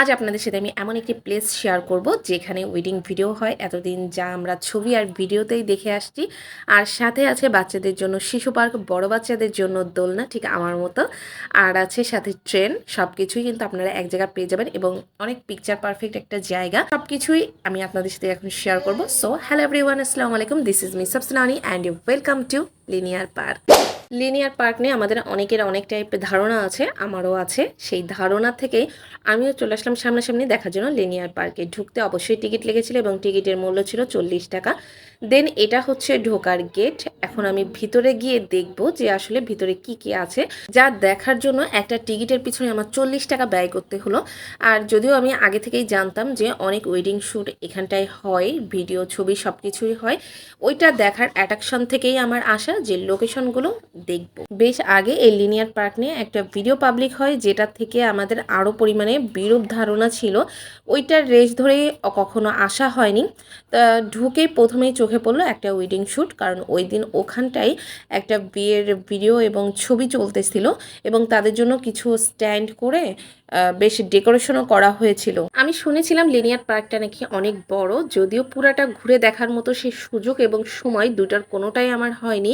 আজ আপনাদের সাথে আমি এমন একটি প্লেস শেয়ার করব যেখানে ওয়েডিং ভিডিও হয়। এতদিন যা আমরা ছবি আর ভিডিওতেই দেখে আসছি। আর সাথে আছে বাচ্চাদের জন্য শিশু পার্ক, বড় বাচ্চাদের জন্য দোলনা, ঠিক আমার মতো। আর আছে সাথে ট্রেন সব কিছুই কিন্তু আপনারা এক জায়গায় পেয়ে যাবেন এবং অনেক পিকচার পারফেক্ট একটা জায়গা। সব কিছুই আমি আপনাদের সাথে এখন শেয়ার করব। সো হ্যালো এভরিওয়ান আসসালামু আলাইকুম। This is me সাবসনানি and you welcome to linear park linear park নিয়ে আমাদের অনেকের অনেক টাইপের ধারণা আছে, আমারও আছে। সেই ধারণা থেকেই আমিও চলে আসলাম সামনাসামনি দেখার জন্য লিনিয়ার পার্কে ঢুকতে অবশ্যই টিকিট লেগেছিল এবং টিকিটের মূল্য ছিল চল্লিশ টাকা। দেন এটা হচ্ছে ঢোকার গেট এখন আমি ভিতরে গিয়ে দেখব যে আসলে ভিতরে কি কি আছে। যা দেখার জন্য একটা টিকিটের পিছনে আমার চল্লিশ টাকা ব্যয় করতে হলো। আর যদিও আমি আগে থেকেই জানতাম যে অনেক ওয়েডিং শ্যুট এখানটায় হয় ভিডিও ছবি সব কিছুই হয়, ওইটা দেখার অ্যাট্রাকশন থেকেই আমার আসা যে লোকেশনগুলো দেখব। বেশ আগে এই লিনিয়ার পার্ক নিয়ে একটা ভিডিও পাবলিক হয়, যেটা থেকে আমাদের আরও পরিমাণে বিরূপ ধারণা ছিল। ওইটার রেস ধরে কখনো আসা হয়নি। তা ঢুকেই প্রথমেই চোখে পড়ল একটা ওয়েডিং শ্যুট কারণ ওই দিন ওখানটাই একটা বিয়ের ভিডিও এবং ছবি চলতেছিল এবং তাদের জন্য কিছু স্ট্যান্ড করে বেশ ডেকোরেশনও করা হয়েছিল। আমি শুনেছিলাম লিনিয়ার পার্কটা নাকি অনেক বড়, যদিও পুরাটা ঘুরে দেখার মতো সেই সুযোগ এবং সময় দুটার কোনোটাই আমার হয়নি।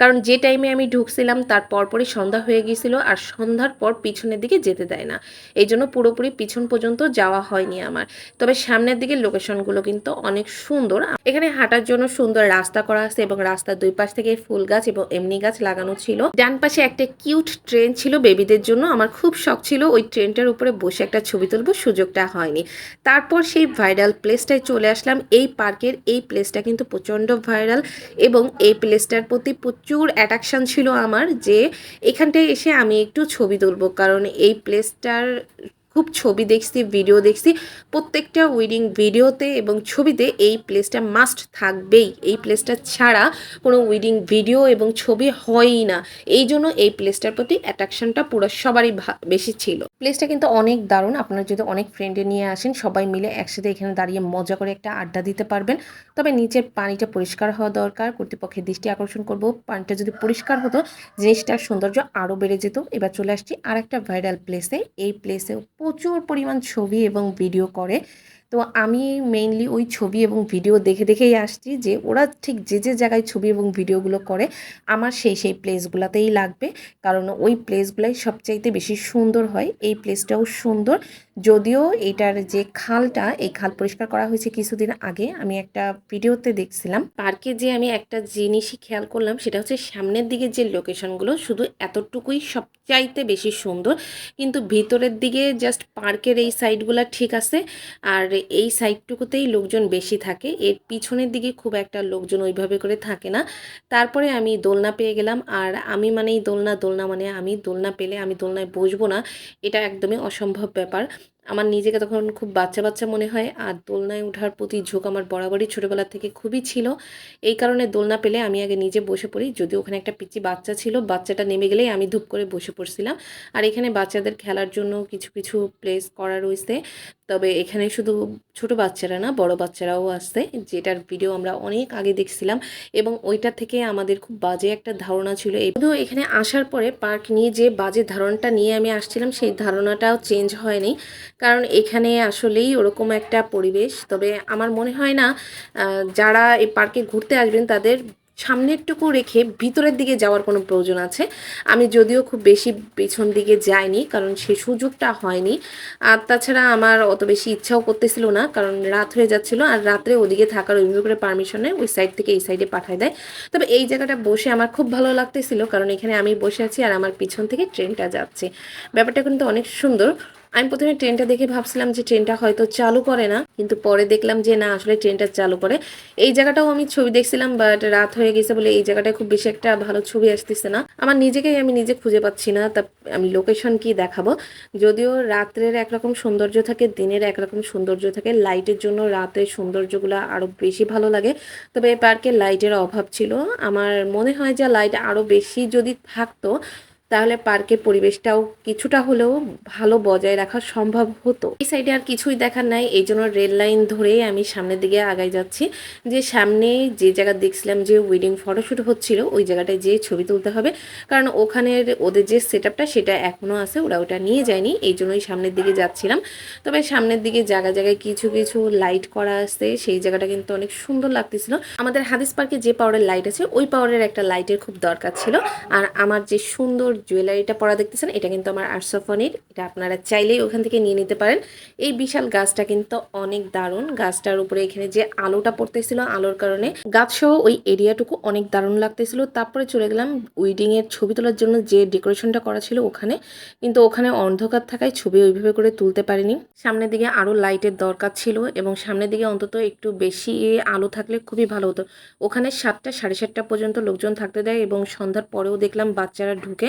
কারণ যে টাইমে আমি ঢুকছিলাম, তার পরপরই সন্ধ্যা হয়ে গিয়েছিল আর সন্ধ্যার পর পিছনের দিকে যেতে দেয় না। এই জন্য পুরোপুরি পিছন পর্যন্ত যাওয়া হয়নি আমার। তবে সামনের দিকে লোকেশনগুলো কিন্তু অনেক সুন্দর। এখানে হাঁটার জন্য সুন্দর রাস্তা করা আছে এবং রাস্তার দুই পাশ থেকে ফুল গাছ এবং এমনি গাছ লাগানো ছিল। ডান পাশে একটা কিউট ট্রেন ছিল বেবিদের জন্য। আমার খুব শখ ছিল ওই ট্রেনটার উপরে বসে একটা ছবি তুলবো, সুযোগটা হয়নি। তারপর সেই ভাইরাল প্লেসটায় চলে আসলাম। এই পার্কের এই প্লেসটা কিন্তু প্রচণ্ড ভাইরাল এবং এই প্লেসটার প্রতি প্রচুর অ্যাট্রাকশান ছিল আমার যে এখানটায় এসে আমি একটু ছবি তুলবো। কারণ এই প্লেসটার খুব ছবি দেখছি ভিডিও দেখছি। প্রত্যেকটা উইডিং ভিডিওতে এবং ছবিতে এই প্লেসটা মাস্ট থাকবেই। এই প্লেসটা ছাড়া কোনো উইডিং ভিডিও এবং ছবি হয়ই না। এই জন্য এই প্লেসটার প্রতি অ্যাট্রাকশনটা পুরো সবারই বেশি ছিল। প্লেসটা কিন্তু অনেক দারুণ। আপনারা যদি অনেক ফ্রেন্ডে নিয়ে আসেন, সবাই মিলে একসাথে এখানে দাঁড়িয়ে মজা করে একটা আড্ডা দিতে পারবেন। তবে নিচের পানিটা পরিষ্কার হওয়া দরকার। কর্তৃপক্ষের দৃষ্টি আকর্ষণ করব। পানিটা যদি পরিষ্কার হতো, জিনিসটার সৌন্দর্য আরও বেড়ে যেত। এবার চলে আসছি আর একটা ভাইরাল প্লেসে এই প্লেসে প্রচুর পরিমাণ ছবি এবং ভিডিও করে। তো আমি মেইনলি ওই ছবি এবং ভিডিও দেখে দেখেই আসছি যে ওরা ঠিক যে যে জায়গায় ছবি এবং ভিডিওগুলো করে, আমার সেই সেই প্লেসগুলোতেই লাগবে। কারণ ওই প্লেসগুলাই সবচাইতে বেশি সুন্দর হয়। এই প্লেসটাও সুন্দর। যদিও এটার যে খালটা, এই খাল পরিষ্কার করা হয়েছে কিছুদিন আগে, আমি একটা ভিডিওতে দেখছিলাম। পার্কে যে আমি একটা জিনিসই খেয়াল করলাম, সেটা হচ্ছে সামনের দিকে যে লোকেশনগুলো শুধু এতটুকুই সবচাইতে বেশি সুন্দর। কিন্তু ভিতরের দিকে জাস্ট পার্কের এই সাইডগুলো ঠিক আছে। আর এই সাইডটুকুতেই লোকজন বেশি থাকে। এর পিছনের দিকে খুব একটা লোকজন ওইভাবে করে থাকে না। তারপরে আমি দোলনা পেয়ে গেলাম। আর আমি মানেই দোলনা দোলনা মানে আমি দোলনা পেলে আমি দোলনায় বসবো না। এটা একদমই অসম্ভব ব্যাপার। আমার নিজেকে তখন খুব বাচ্চা বাচ্চা মনে হয়, আর দোলনায় ওঠার প্রতি ঝোঁক আমার বরাবরই ছোটোবেলা থেকে খুবই ছিল। এই কারণে দোলনা পেলে আমি আগে নিজে বসে পড়ি যদি ওখানে একটা পিচি বাচ্চা ছিল, বাচ্চাটা নেমে গেলেই আমি ধূপ করে বসে পড়ছিলাম। আর এখানে বাচ্চাদের খেলার জন্য কিছু কিছু প্লেস করা রয়েছে। তবে এখানে শুধু ছোট বাচ্চারা না, বড় বাচ্চারাও আসছে, যেটার ভিডিও আমরা অনেক আগে দেখছিলাম। এবং ওইটা থেকে আমাদের খুব বাজে একটা ধারণা ছিল। শুধু এখানে আসার পরে পার্ক নিয়ে যে বাজে ধারণাটা নিয়ে আমি আসছিলাম, সেই ধারণাটাও চেঞ্জ হয়নি। কারণ এখানে আসলেই ওরকম একটা পরিবেশ। তবে আমার মনে হয় না যারা এই পার্কে ঘুরতে আসবেন তাদের সামনেরটুকু রেখে ভিতরের দিকে যাওয়ার কোনো প্রয়োজন আছে। আমি যদিও খুব বেশি পেছন দিকে যাইনি, কারণ সে সুযোগটা হয়নি। আর তাছাড়া আমার অত বেশি ইচ্ছাও করতেছিল না, কারণ রাত হয়ে যাচ্ছিল আর রাত্রে ওদিকে থাকার অভিযোগ করে পারমিশনে ওই সাইড থেকে এই সাইডে পাঠায় দেয়। তবে এই জায়গাটা বসে আমার খুব ভালো লাগতেছিল, কারণ এখানে আমি বসে আছি আর আমার পিছন থেকে ট্রেনটা যাচ্ছে। ব্যাপারটা কিন্তু অনেক সুন্দর। আমি প্রথমে ট্রেনটা দেখে ভাবছিলাম যে ট্রেনটা হয়তো চালু করে না, কিন্তু পরে দেখলাম যে না, আসলে ট্রেনটা চালু করে। এই জায়গাটাও আমি ছবি দেখছিলাম বাট রাত হয়ে গেছে বলে এই জায়গাটায় খুব বেশি একটা ভালো ছবি আসতেছে না। আমার নিজেকেই আমি নিজে খুঁজে পাচ্ছি না, তা আমি লোকেশন কি দেখাবো? যদিও রাত্রের একরকম সৌন্দর্য থাকে, দিনের একরকম সৌন্দর্য থাকে লাইটের জন্য রাতের সৌন্দর্যগুলো আরও বেশি ভালো লাগে। তবে এই পার্কে লাইটের অভাব ছিল। আমার মনে হয় যে লাইট আরও বেশি যদি থাকতো তাহলে পার্কের পরিবেশটাও কিছুটা হলেও ভালো বজায় রাখা সম্ভব হতো। এই সাইডে আর কিছুই দেখার নাই, এই জন্য রেল লাইন ধরেই আমি সামনের দিকে আগাই যাচ্ছি। যে সামনে যে জায়গা দেখছিলাম যে ওয়েডিং ফটোশ্যুট হচ্ছিল, ওই জায়গাটায় যেয়ে ছবি তুলতে হবে। কারণ ওখানের ওদের যে সেট সেটা এখনও আছে, ওরা ওটা নিয়ে যায়নি, এই জন্যই সামনের দিকে যাচ্ছিলাম। তবে সামনের দিকে জায়গায় জায়গায় কিছু কিছু লাইট করা আছে, সেই জায়গাটা কিন্তু অনেক সুন্দর লাগতেছিল। আমাদের হাদিস পার্কে যে পাওয়ারের লাইট আছে, ওই পাওয়ারের একটা লাইটের খুব দরকার ছিল। আর আমার যে সুন্দর জুয়েলারিটা পরা দেখতেছেন, এটা কিন্তু আমার আর্সফনির, এটা আপনারা চাইলেই ওখান থেকে নিয়ে নিতে পারেন। এই বিশাল গাছটা কিন্তু অনেক দারুণ, গাছটার উপরে এখানে যে আলোটা পড়তেছিল, আলোর কারণে গাছসহ ওই এরিয়াটুকু অনেক দারুণ লাগতেছিল। তারপরে চলে গেলাম উইডিং এর ছবি তোলার জন্য যে ডেকোরেশনটা করা ছিল ওখানে, কিন্তু ওখানে অন্ধকার থাকায় ছবি ওইভাবে করে তুলতে পারিনি। সামনের দিকে আরও লাইটের দরকার ছিল এবং সামনের দিকে অন্তত একটু বেশি আলো থাকলে খুবই ভালো হতো। ওখানে সাতটা সাড়ে সাতটা পর্যন্ত লোকজন থাকতে দেয় এবং সন্ধ্যার পরেও দেখলাম বাচ্চারা ঢুকে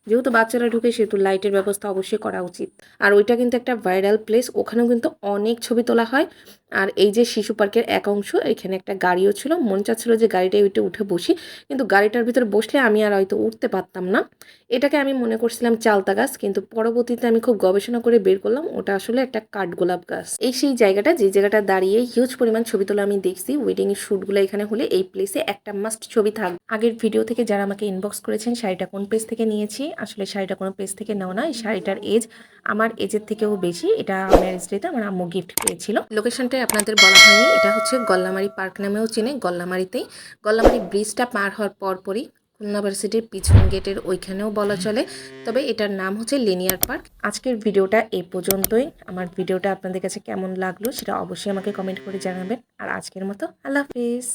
যেহেতু বাচ্চারা ঢুকে সেহেতু লাইটের ব্যবস্থা অবশ্যই করা উচিত। আর ওইটা কিন্তু একটা ভাইরাল প্লেস ওখানেও কিন্তু অনেক ছবি তোলা হয়। আর এই যে শিশু পার্কের এক অংশ, এখানে একটা গাড়িও ছিল। মন চাচ্ছিল যে গাড়িটায় ওইটা উঠে বসি, কিন্তু গাড়িটার ভিতরে বসলে আমি আর হয়তো উঠতে পারতাম না। এটাকে আমি মনে করছিলাম চালতা গাছ, কিন্তু পরবর্তীতে আমি খুব গবেষণা করে বের করলাম, ওটা আসলে একটা কাঠগোলাপ গাছ। এই সেই জায়গাটা, যে জায়গাটা দাঁড়িয়ে হিউজ পরিমাণ ছবি তোলা আমি দেখছি ওয়েডিং এর শ্যুটগুলো এখানে হলে এই প্লেসে একটা মাস্ট ছবি থাকবে আগের ভিডিও থেকে যারা আমাকে ইনবক্স করেছেন, শাড়িটা কোন পেজ থেকে নিয়েছি? আসলে শাড়িটা কোনো পেজ থেকে নেওয়া না। এই শাড়িটার এজ আমার এজের থেকেও বেশি। এটা ম্যারেজ ডেতে আমার আম্মু গিফট পেয়েছিল। লোকেশনটা আপনাদের বলা হয়নি। এটা হচ্ছে গল্লামারি পার্ক নামেও চিনে। গল্লামারিতেই। গল্লামারি ব্রিজটা পার হওয়ার পরপরই খুলনা ভার্সিটির পিছন গেটের ওইখানেও বলা চলে। তবে এটার নাম হচ্ছে লিনিয়ার পার্ক আজকের ভিডিওটা এই পর্যন্তই। আমার ভিডিওটা আপনাদের কাছে কেমন লাগল সেটা অবশ্যই আমাকে কমেন্ট করে জানাবেন। আর আজকের মতো আল্লাহ হাফিজ।